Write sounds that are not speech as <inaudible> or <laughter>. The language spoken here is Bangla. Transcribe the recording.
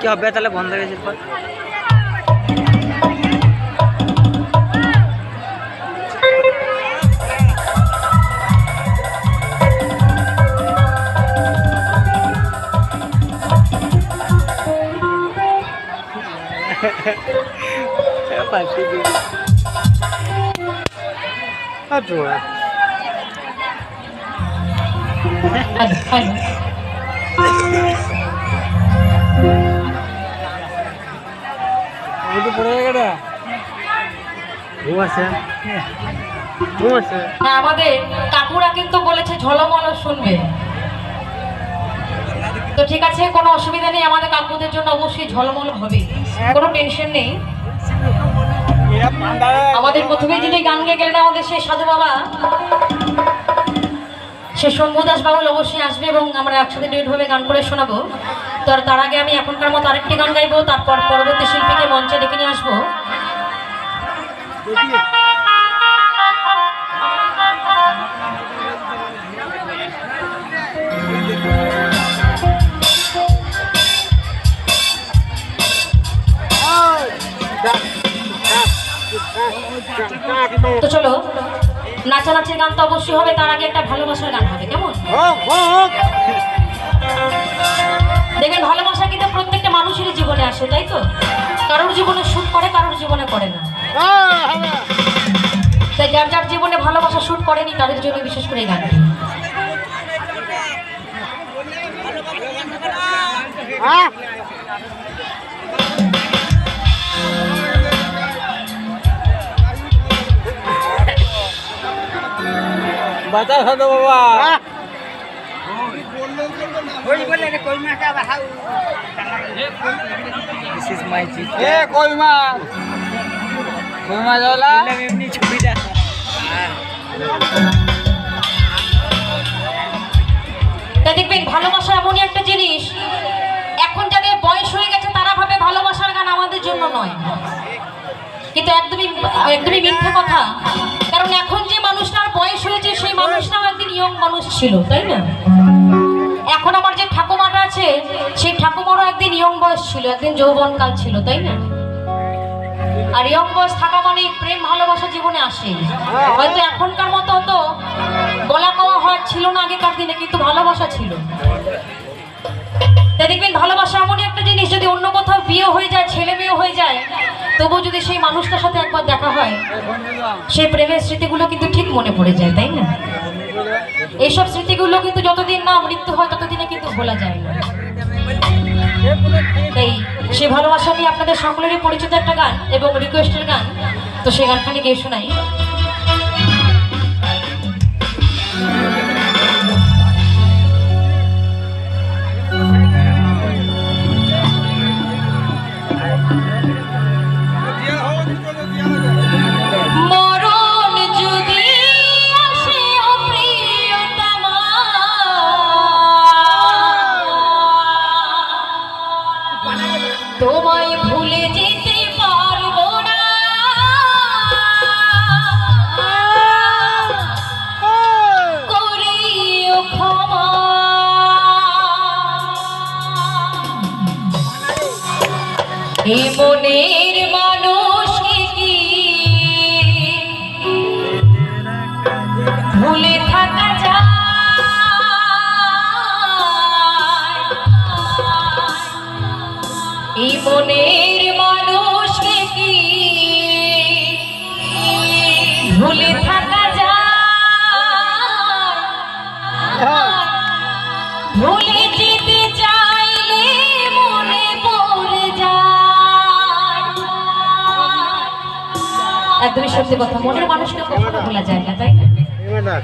क्या बेतले बंद है सिर्फ़ <laughs> अच्छा আমাদের কাকুরা কিন্তু বলেছে শুনবে। তো ঠিক আছে, কোনো অসুবিধা নেই, আমাদের কাকুদের জন্য অবশ্যই ঝলমল হবে। কোনো টেনশন নেই। আমাদের প্রথমে যিনি গান গেয়ে গেলেন আমাদের সেই সাধু বাবা। সে শম্ভু দাস বাবুল অবশ্যই আসবে এবং আমরা একসাথে ডেটভাবে গান করে শোনাবো। তো আর তার আগে আমি এখনকার মতো আরেকটি গান গাইবো, তারপর পরবর্তী শিল্পীকে মঞ্চে ডেকে নিয়ে আসব। তো চলো নাচানাচির গান তো অবশ্যই হবে তার আগে একটা ভালোবাসার গান হবে কেমন? দেখবেন ভালোবাসা কিন্তু প্রত্যেকটা মানুষেরই জীবনে আসে তাই তো? কারোর জীবনে শুট করে কারোর জীবনে করে না। তাই যার যার জীবনে ভালোবাসা শুট করেনি তাদের জন্য বিশেষ করে এই গানটি। বাতা সাধু বাবা। এমনি ছবিটা তাই দেখবেন ভালোবাসা এমনই একটা জিনিস। এখন যাদের বয়স হয়ে গেছে তারা ভাবে ভালোবাসার গান আমাদের জন্য নয়। কিন্তু একদমই একদমই মিথ্যে কথা। কারণ এখন যে মানুষটার বয়স হয়েছে, সেই মানুষটাও একদিন ইয়ং মানুষ ছিল, তাই না? এখন আমার যে ঠাকুমাটা আছে, সেই ঠাকুমারও একদিন ইয়ং বয়স ছিল, একদিন যৌবনকাল ছিল, তাই না? আর ইয়ং বয়স থাকা মানে প্রেম, ভালোবাসা জীবনে আসে। হয়তো এখনকার মতো হতো গলা কওয়া হওয়ার ছিল না আগেকার দিনে, কিন্তু ভালোবাসা ছিল। তাই দেখবেন, ভালোবাসা এমনই একটা জিনিস, যদি অন্য কোথাও বিয়ে হয়ে যায়, ছেলে মেয়ে হয়ে যায় তবু যদি সেই মানুষটার সাথে একবার দেখা হয় সেই প্রেমের স্মৃতিগুলো কিন্তু ঠিক মনে পড়ে যায়, তাই না? এইসব স্মৃতিগুলো কিন্তু যতদিন না মৃত্যু হয়, ততদিনে কিন্তু ভোলা যায় না। তাই সে ভালোবাসা নিয়ে আপনাদের সকলেরই পরিচিত একটা গান এবং রিকোয়েস্টের গান, তো সেই গানখানি গিয়ে শোনাই। মনে সত্যি কথা। মনের মানুষকে কখনো ভোলা যায় না তাই না?